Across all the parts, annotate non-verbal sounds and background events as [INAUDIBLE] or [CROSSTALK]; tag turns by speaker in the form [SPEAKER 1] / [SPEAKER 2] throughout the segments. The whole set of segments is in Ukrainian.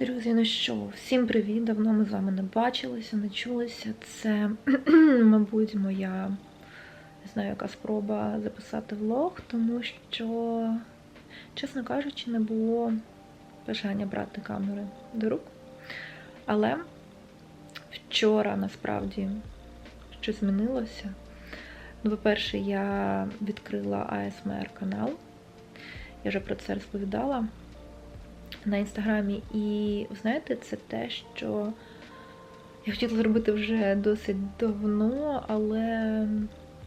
[SPEAKER 1] Друзі, ну що, всім привіт! Давно ми з вами не бачилися, не чулися. Це, [CLEARS THROAT] мабуть, моя не знаю, яка спроба записати влог, тому що, чесно кажучи, не було бажання брати камери до рук. Але вчора насправді щось змінилося. Ну, по-перше, я відкрила АСМР канал. Я вже про це розповідала на інстаграмі. І знаєте, це те, що я хотіла зробити вже досить давно, але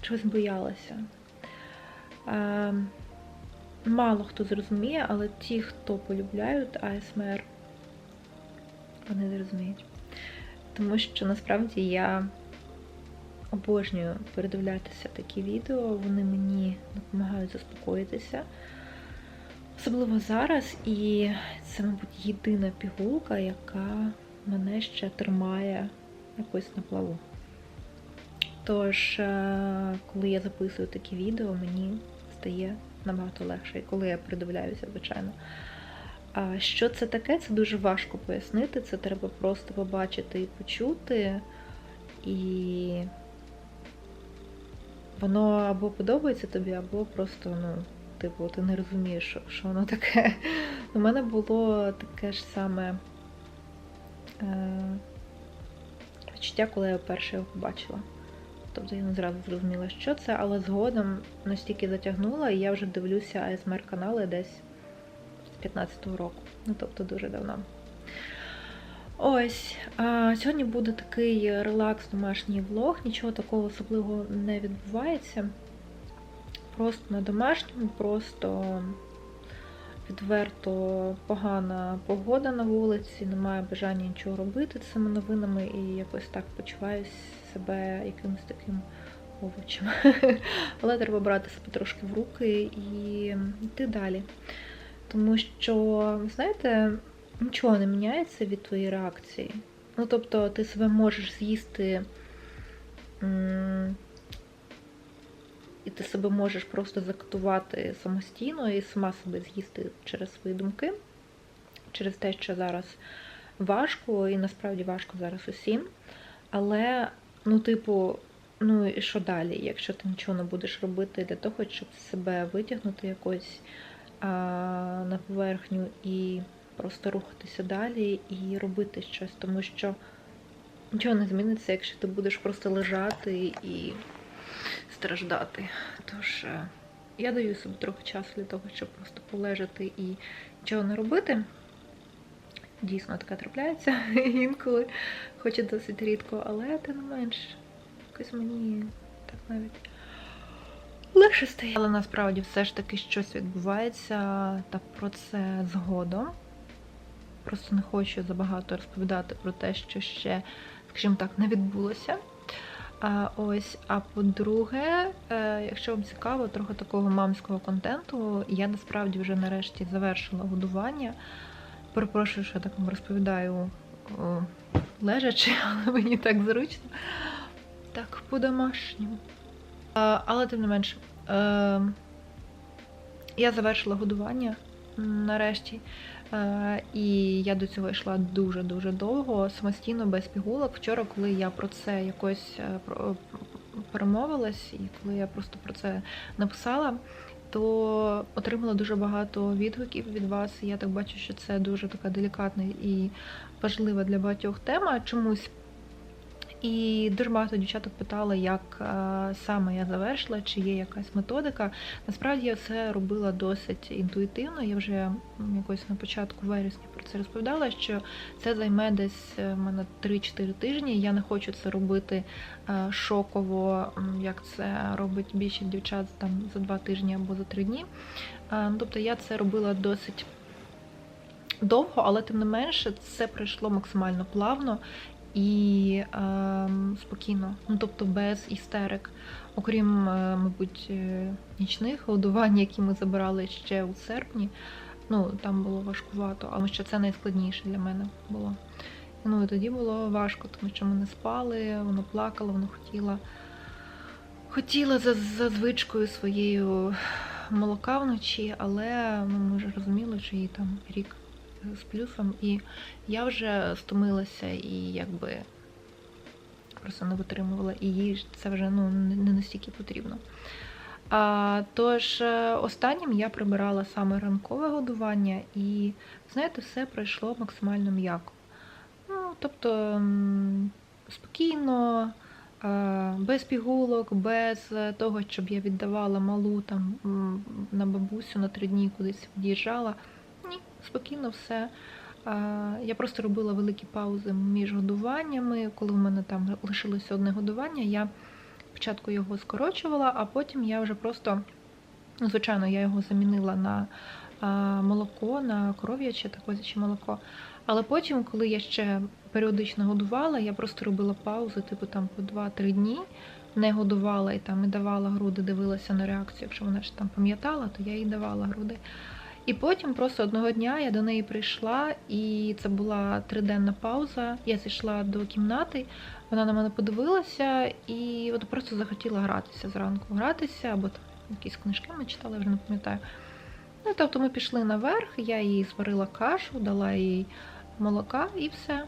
[SPEAKER 1] чогось боялася. Мало хто зрозуміє, але ті, хто полюбляють АСМР, вони зрозуміють. Тому що насправді я обожнюю передивлятися такі відео, вони мені допомагають заспокоїтися. Особливо зараз, і це, мабуть, єдина пігулка, яка мене ще тримає якось на плаву. Тож, е, коли я записую такі відео, мені стає набагато легше, і коли я придивляюся, звичайно. А що це таке, це дуже важко пояснити. Це треба просто побачити і почути. І воно або подобається тобі, або просто, ну, типу, ти не розумієш, що, що воно таке. У мене було таке ж саме е, відчуття, коли я вперше його побачила. Тобто я не зразу зрозуміла, що це, але згодом настільки затягнула, і я вже дивлюся АСМР канали десь з 15-го року. Ну, тобто дуже давно. Ось, а сьогодні буде такий релакс домашній влог, нічого такого особливого не відбувається. Просто на домашньому, просто відверто погана погода на вулиці, немає бажання нічого робити цими новинами і якось так почуваю себе якимось таким овочем. [LAUGHS] Але треба брати себе трошки в руки і йти далі. Тому що, знаєте, нічого не міняється від твоєї реакції. Ну, тобто, ти себе можеш з'їсти. І ти себе можеш просто закатувати самостійно і сама себе з'їсти через свої думки, через те, що зараз важко, і насправді важко зараз усім. Але, ну, типу, ну і що далі, якщо ти нічого не будеш робити для того, щоб себе витягнути якось а, на поверхню і просто рухатися далі і робити щось, тому що нічого не зміниться, якщо ти будеш просто лежати і страждати. Тож е, я даю собі трохи часу для того, щоб просто полежати і нічого не робити. Дійсно, таке трапляється [LAUGHS] інколи, хоч і досить рідко, але тим не менш, якось мені так навіть легше стає. Але насправді все ж таки щось відбувається та про це згодом. Просто не хочу забагато розповідати про те, що ще, скажімо так, не відбулося. Ось, а по-друге, е, якщо вам цікаво, трохи такого мамського контенту, я насправді вже нарешті завершила годування. Перепрошую, що я так вам розповідаю лежачи, [LAUGHS] але мені так зручно. Так, по-домашньому. Але тим не менше, е, я завершила годування нарешті. Е, і я до цього йшла дуже-дуже довго, самостійно, без пігулок. Вчора, коли я про це якось е, перемовилась, і коли я просто про це написала, то отримала дуже багато відгуків від вас. І я так бачу, що це дуже така делікатна і важлива для багатьох тема. Чомусь і дуже багато дівчаток питали, як е, саме я завершила, чи є якась методика. Насправді я все робила досить інтуїтивно. Я вже якось на початку вересня про це розповідала, що це займе десь е, в мене 3-4 тижні. Я не хочу це робити е, шоково, як це робить більшість дівчат там за 2 тижні або за 3 дні. Ну, тобто я це робила досить. Довго, але тим не менше, це пройшло максимально плавно і е, спокійно, ну тобто без істерик. Окрім, е, мабуть, е, нічних годувань, які ми забирали ще у серпні. Ну, там було важкувато, але що це найскладніше для мене було. Ну і тоді було важко, тому що ми не спали, воно плакало, воно хотіло хотіла за, за звичкою своєю молока вночі, але ну, ми вже розуміли, що їй там рік з плюсом, і я вже стомилася і якби просто не витримувала, і їй це вже ну, не настільки потрібно. А, тож, е, останнім я прибирала саме ранкове годування, і, знаєте, все пройшло максимально м'яко. Ну, тобто спокійно, е, без пігулок, без е, того, щоб я віддавала малу там на бабусю на три дні кудись від'їжджала. Спокійно все. Я просто робила великі паузи між годуваннями. Коли в мене там лишилося одне годування, я спочатку його скорочувала, а потім я вже просто, ну, звичайно, я його замінила на молоко, на коров'яче та козяче молоко. Але потім, коли я ще періодично годувала, я просто робила паузи, типу там по 2-3 дні, не годувала і там і давала груди, дивилася на реакцію. Якщо вона ж там пам'ятала, то я їй давала груди. І потім просто одного дня я до неї прийшла, і це була триденна пауза. Я зайшла до кімнати, вона на мене подивилася і от просто захотіла гратися зранку. Гратися, або там якісь книжки ми читали, вже не пам'ятаю. Ну, тобто ми пішли наверх, я їй зварила кашу, дала їй молока і все.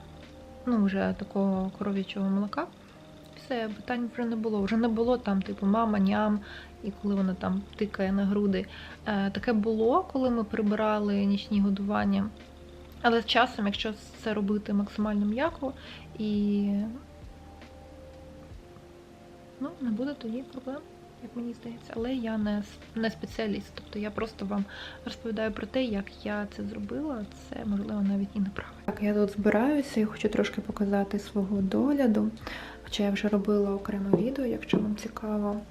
[SPEAKER 1] Ну, вже такого коров'ячого молока. Все, питань вже не було. Вже не було там, типу, мама, ням, і коли вона там тикає на груди. Е, таке було, коли ми прибирали нічні годування. Але з часом, якщо це робити максимально м'яко і ну, не буде тоді проблем, як мені здається. Але я не, не спеціаліст. Тобто я просто вам розповідаю про те, як я це зробила. Це можливо навіть і неправильно. Так, я тут збираюся і хочу трошки показати свого догляду. Хоча я вже робила окреме відео, якщо вам цікаво.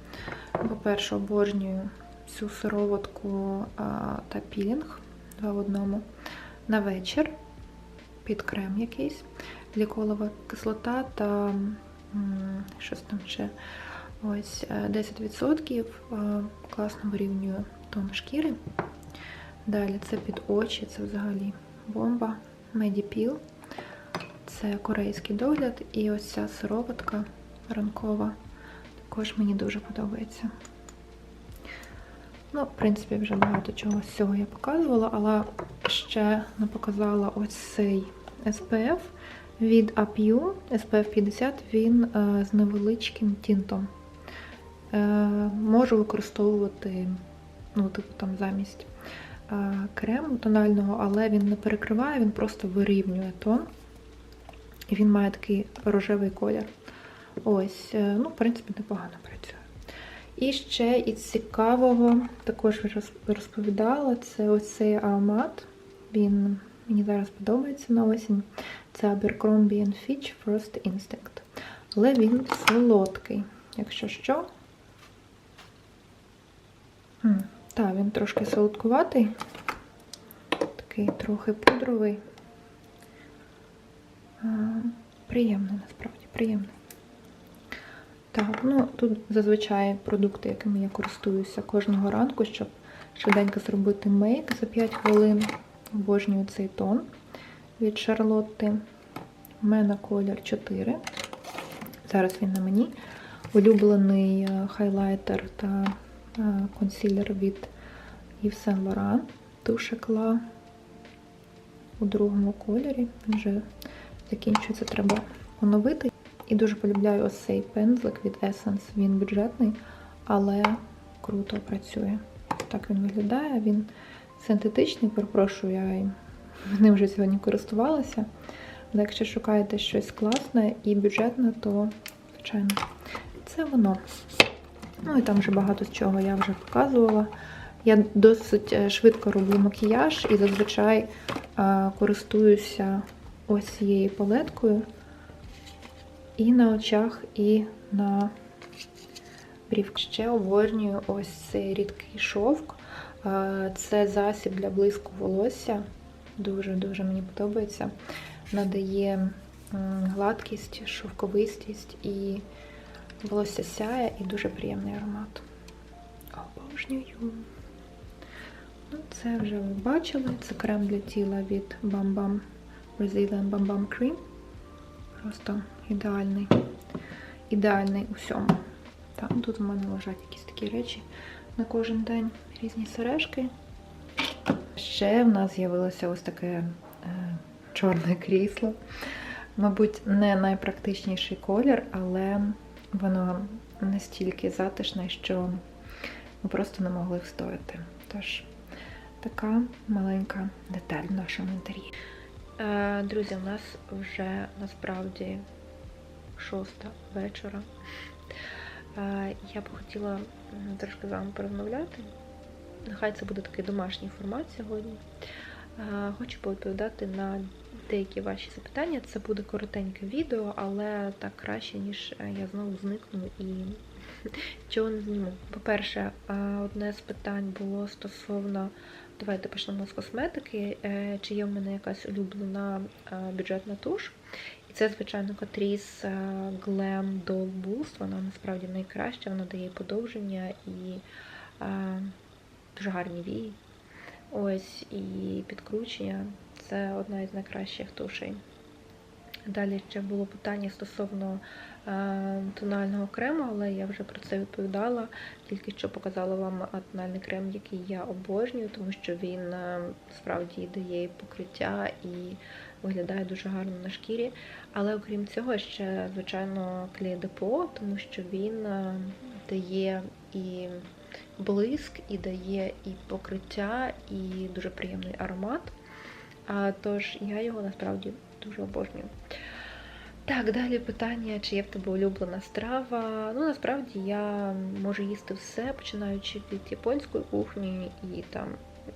[SPEAKER 1] По-перше, обожнюю цю сироватку та пілінг два в одному на вечір під крем якийсь, гліколова кислота та щось там ще ось е, 10% е, класно вирівнює тон шкіри. Далі це під очі, це взагалі бомба. Медіпіл. Це корейський догляд. І ось ця сироватка ранкова. Також мені дуже подобається. Ну, в принципі, вже багато чого з цього я показувала, але ще не показала ось цей SPF від APU. SPF 50, він е, з невеличким тінтом. Е, можу використовувати, ну, типу, там замість е, крему тонального, але він не перекриває, він просто вирівнює тон. І він має такий рожевий колір. Ось, е, ну, в принципі, непогано працює. І ще із цікавого, також розповідала, це ось цей аромат. Він мені зараз подобається на осінь. Це Abercrombie Fitch Frost Instinct. Але він солодкий, якщо що. Так, він трошки солодкуватий, такий трохи пудровий. А, Приємний, насправді, приємний. Так, ну тут зазвичай продукти, якими я користуюся кожного ранку, щоб швиденько зробити мейк за 5 хвилин. Обожнюю цей тон від Шарлотти. У мене колір 4. Зараз він на мені. Улюблений е, хайлайтер та е, консилер від Yves Saint Laurent Тушекла у другому кольорі. Він вже закінчується, треба оновити. І дуже полюбляю ось цей пензлик від Essence. Він бюджетний, але круто працює. Так він виглядає. Він синтетичний, перепрошую, я ним вже сьогодні користувалася. Але якщо шукаєте щось класне і бюджетне, то, звичайно, це воно. Ну і там вже багато з чого я вже показувала. Я досить е, швидко роблю макіяж і зазвичай е, користуюся ось цією палеткою. І на очах, і на брівках. Ще обожнюю ось цей рідкий шовк. Це засіб для блиску волосся. Дуже-дуже мені подобається. Надає гладкість, шовковистість і волосся сяє, і дуже приємний аромат. Обожнюю. Ну, це вже ви бачили. Це крем для тіла від Bam Bam Brazilian Bam Bam Cream. Просто ідеальний. Ідеальний у всьому. Там тут у мене лежать якісь такі речі на кожен день. Різні сережки. Ще в нас з'явилося ось таке е, чорне крісло. Мабуть, не найпрактичніший колір, але воно настільки затишне, що ми просто не могли встояти. Тож, така маленька деталь в нашому інтер'єрі. Е, Друзі, у нас вже насправді шоста вечора. Е, Я б хотіла трошки з вами порозмовляти. Нехай це буде такий домашній формат сьогодні. Е, Хочу повідповідати на деякі ваші запитання. Це буде коротеньке відео, але так краще, ніж я знову зникну і [LAUGHS] чого не зніму. По-перше, одне з питань було стосовно, давайте почнемо з косметики, е, чи є в мене якась улюблена е, бюджетна туш. І це, звичайно, Catrice е, Glam Doll Boost. Вона насправді найкраща, вона дає подовження і дуже гарні вії. Ось і підкручення це одна із найкращих тушей. Далі ще було питання стосовно тонального крему, але я вже про це відповідала. Тільки що показала вам тональний крем, який я обожнюю, тому що він е, справді дає покриття і виглядає дуже гарно на шкірі. Але окрім цього, ще, звичайно, клей депо, тому що він е, дає і блиск, і дає і покриття, і дуже приємний аромат. Тож я його насправді дуже обожнюю. Так, далі питання, чи є в тебе улюблена страва. Ну, насправді я можу їсти все, починаючи від японської кухні і там,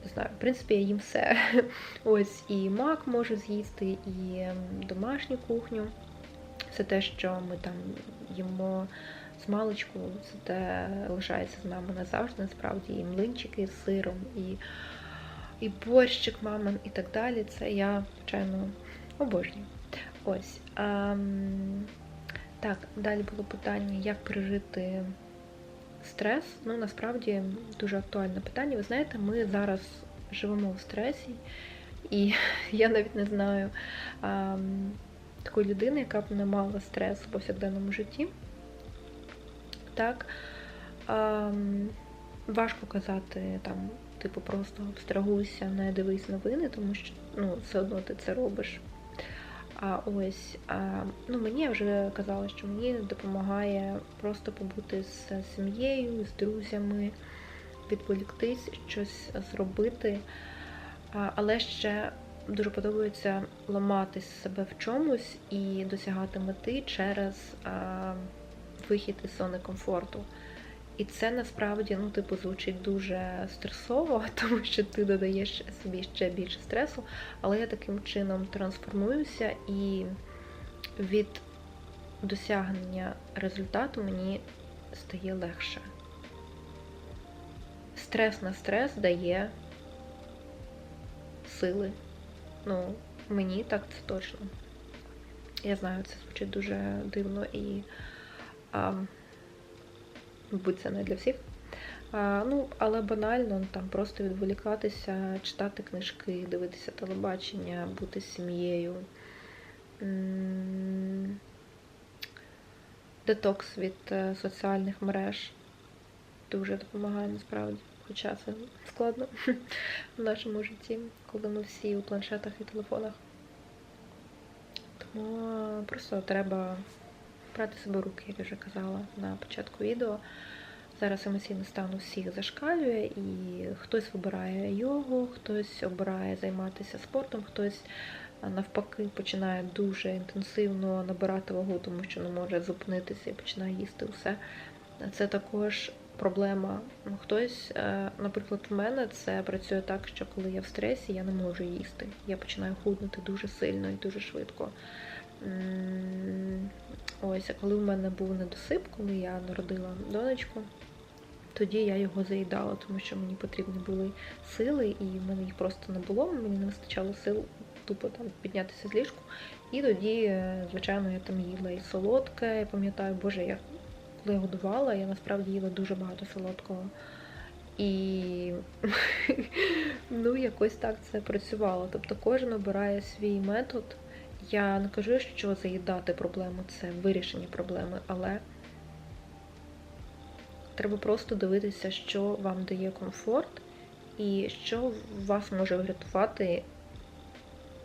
[SPEAKER 1] не знаю, в принципі, я їм все. [LAUGHS] Ось і мак можу з'їсти, і ем, домашню кухню. Все те, що ми там їмо з маличку, це те лишається з нами назавжди, насправді, і млинчики з сиром, і, і борщик мамин, і так далі. Це я, звичайно, обожнюю. Ось. Ем, так, далі було питання, як пережити стрес. Ну, насправді дуже актуальне питання. Ви знаєте, ми зараз живемо в стресі, і [LAUGHS] я навіть не знаю ем, такої людини, яка б не мала стрес в повсякденному житті. Так, ем, важко казати там, типу, просто абстрагуйся, не дивись новини, тому що ну, все одно ти це робиш. А ось ну мені вже казала, що мені допомагає просто побути з сім'єю, з друзями, відволіктись, щось зробити. Але ще дуже подобається ламати себе в чомусь і досягати мети через вихід із зони комфорту. І це насправді ну, типу, звучить дуже стресово, [LAUGHS] тому що ти додаєш собі ще більше стресу, але я таким чином трансформуюся і від досягнення результату мені стає легше. Стрес на стрес дає сили. Ну, мені так це точно. Я знаю, це звучить дуже дивно і. А, мабуть, це не для всіх. А, Ну, але банально там просто відволікатися, читати книжки, дивитися телебачення, бути сім'єю. Детокс від е, соціальних мереж дуже допомагає насправді. Хоча це складно в нашому житті, коли ми всі у планшетах і телефонах. Тому просто треба брати себе руки, як я вже казала на початку відео. Зараз емоційний стан у всіх зашкалює, і хтось вибирає йогу, хтось обирає займатися спортом, хтось навпаки починає дуже інтенсивно набирати вагу, тому що не може зупинитися і починає їсти усе. Це також проблема. Хтось, е, наприклад, в мене це працює так, що коли я в стресі, я не можу їсти. Я починаю худнути дуже сильно і дуже швидко. Ось, коли в мене був недосип, коли я народила донечку, тоді я його заїдала, тому що мені потрібні були сили, і в мене їх просто не було, мені не вистачало сил тупо там піднятися з ліжку. І тоді, е, звичайно, я там їла і солодке. Я пам'ятаю, боже, я коли я годувала, я насправді їла дуже багато солодкого. І [LAUGHS] ну, якось так це працювало. Тобто кожен обирає свій метод. Я не кажу, що заїдати проблему це вирішення проблеми, але треба просто дивитися, що вам дає комфорт і що вас може врятувати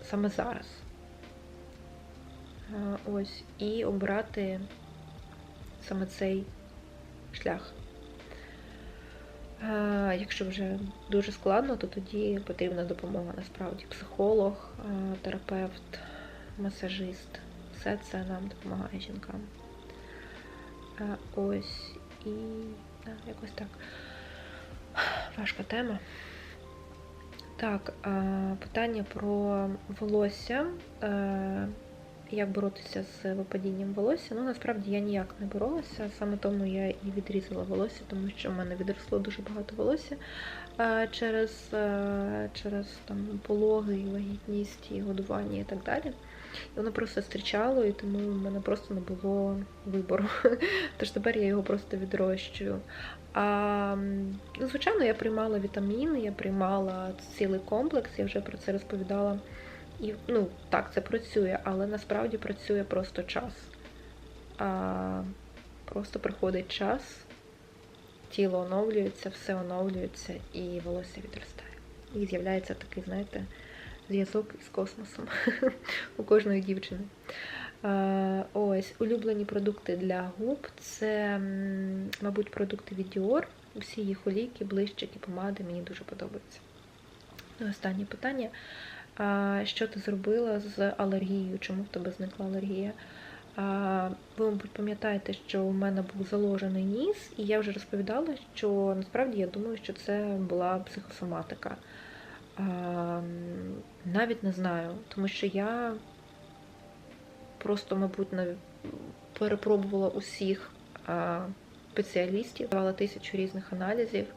[SPEAKER 1] саме зараз. Ось, і обрати саме цей шлях. Якщо вже дуже складно, то тоді потрібна допомога насправді психолог, терапевт, масажист. Все це нам допомагає жінкам. Е, Ось і да, якось так. Важка тема. Так, е, питання про волосся. Е, Як боротися з випадінням волосся? Ну, насправді я ніяк не боролася, саме тому я і відрізала волосся, тому що в мене відросло дуже багато волосся через, через там, пологи, вагітність, і годування і так далі. І воно просто стрічало, і тому в мене просто не було вибору. [LAUGHS] Тож тепер я його просто відрощую. А, ну, звичайно, я приймала вітаміни, я приймала цілий комплекс, я вже про це розповідала. І ну, так, це працює, але насправді працює просто час. А, просто приходить час, тіло оновлюється, все оновлюється і волосся відростає. І з'являється такий, знаєте, зв'язок із космосом [LAUGHS] у кожної дівчини. Е, Ось, улюблені продукти для губ це, мабуть, продукти від Dior. Всі їх олійки, блищики, помади мені дуже подобаються. І останнє питання. Що ти зробила з алергією? Чому в тебе зникла алергія? Ви, мабуть, пам'ятаєте, що у мене був заложений ніс, і я вже розповідала, що насправді я думаю, що це була психосоматика. А, м, Навіть не знаю, тому що я просто, мабуть, нав- перепробувала усіх спеціалістів, давала тисячу різних аналізів,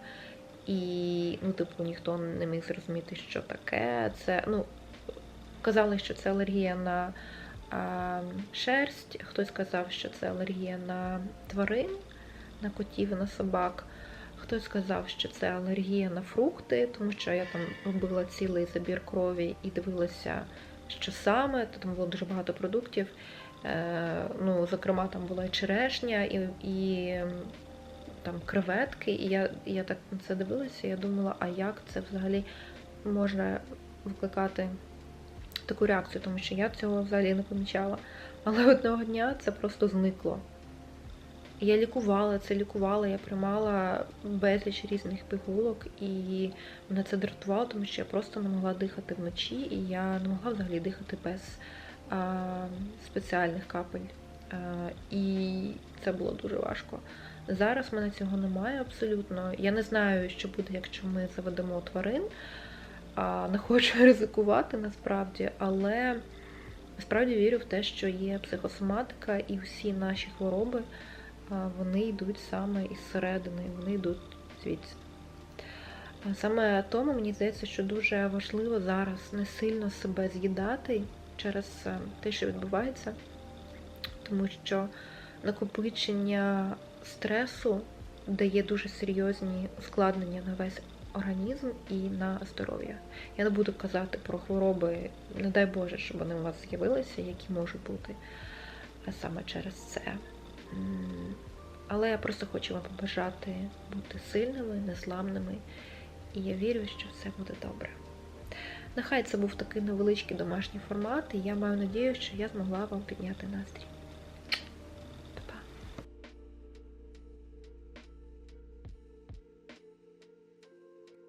[SPEAKER 1] і, ну, типу, ніхто не міг зрозуміти, що таке. Це, ну, казали, що це алергія на а, шерсть, хтось казав, що це алергія на тварин, на котів і на собак. Хтось сказав, що це алергія на фрукти, тому що я там робила цілий забір крові і дивилася, що саме. то Там було дуже багато продуктів. Е, ну, зокрема, там була і черешня, і, і там креветки. І я, я так на це дивилася, я думала, а як це взагалі може викликати таку реакцію, тому що я цього взагалі не помічала. Але одного дня це просто зникло. Я лікувала це, лікувала, я приймала безліч різних пігулок, і мене це дратувало, тому що я просто не могла дихати вночі, і я не могла взагалі дихати без а, спеціальних капель. А, і це було дуже важко. Зараз в мене цього немає абсолютно. Я не знаю, що буде, якщо ми заведемо тварин. А, не хочу [LAUGHS] ризикувати насправді, але насправді вірю в те, що є психосоматика і всі наші хвороби вони йдуть саме із середини, вони йдуть звідси. Саме тому мені здається, що дуже важливо зараз не сильно себе з'їдати через е, те, що відбувається, тому що накопичення стресу дає дуже серйозні ускладнення на весь організм і на здоров'я. Я не буду казати про хвороби, не дай Боже, щоб вони у вас з'явилися, які можуть бути саме через це. Але я просто хочу вам побажати бути сильними, незламними, і я вірю, що все буде добре. Нехай це був такий невеличкий домашній формат, і я маю надію, що я змогла вам підняти настрій.